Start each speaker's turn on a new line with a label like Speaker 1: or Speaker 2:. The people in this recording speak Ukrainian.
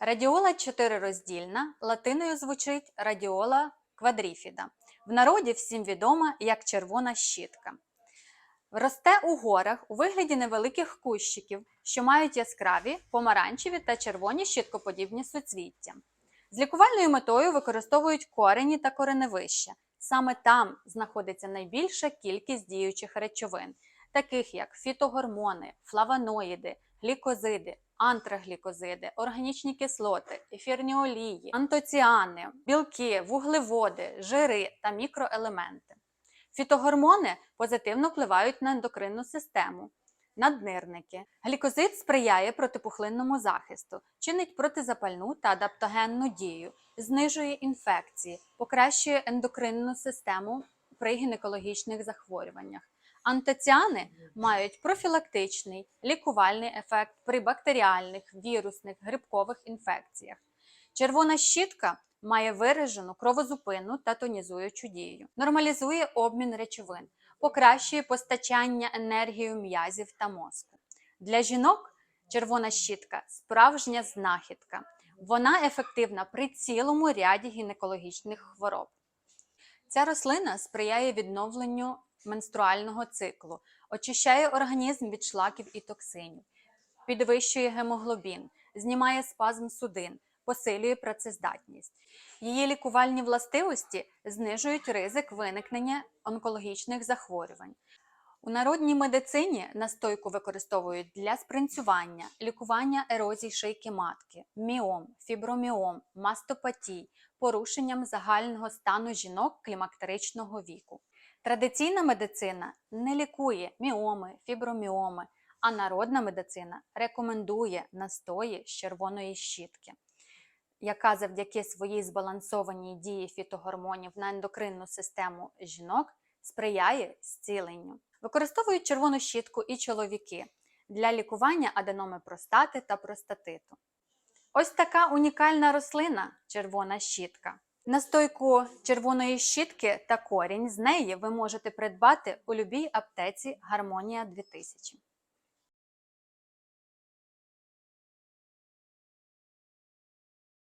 Speaker 1: Радіола чотирироздільна, латиною звучить радіола квадріфіда. В народі всім відома як червона щітка. Росте у горах у вигляді невеликих кущиків, що мають яскраві, помаранчеві та червоні щиткоподібні суцвіття. З лікувальною метою використовують корені та кореневища. Саме там знаходиться найбільша кількість діючих речовин, таких як фітогормони, флавоноїди, глікозиди, антраглікозиди, органічні кислоти, ефірні олії, антоціани, білки, вуглеводи, жири та мікроелементи. Фітогормони позитивно впливають на ендокринну систему, наднирники. Глікозид сприяє протипухлинному захисту, чинить протизапальну та адаптогенну дію, знижує інфекції, покращує ендокринну систему при гінекологічних захворюваннях. Антоціани мають профілактичний лікувальний ефект при бактеріальних, вірусних, грибкових інфекціях. Червона щітка має виражену кровозупинну та тонізуючу дію, нормалізує обмін речовин, покращує постачання енергії м'язів та мозку. Для жінок червона щітка справжня знахідка. Вона ефективна при цілому ряді гінекологічних хвороб. Ця рослина сприяє відновленню менструального циклу, очищає організм від шлаків і токсинів, підвищує гемоглобін, знімає спазм судин, посилює працездатність. Її лікувальні властивості знижують ризик виникнення онкологічних захворювань. У народній медицині настойку використовують для спринцювання, лікування ерозій шийки матки, міом, фіброміом, мастопатій, порушенням загального стану жінок клімактеричного віку. Традиційна медицина не лікує міоми, фіброміоми, а народна медицина рекомендує настої з червоної щітки, яка завдяки своїй збалансованій дії фітогормонів на ендокринну систему жінок сприяє зціленню. Використовують червону щітку і чоловіки для лікування аденоми простати та простатиту. Ось така унікальна рослина червона щітка. Настойку червоної щітки та корінь з неї ви можете придбати у любій аптеці Гармонія 2000.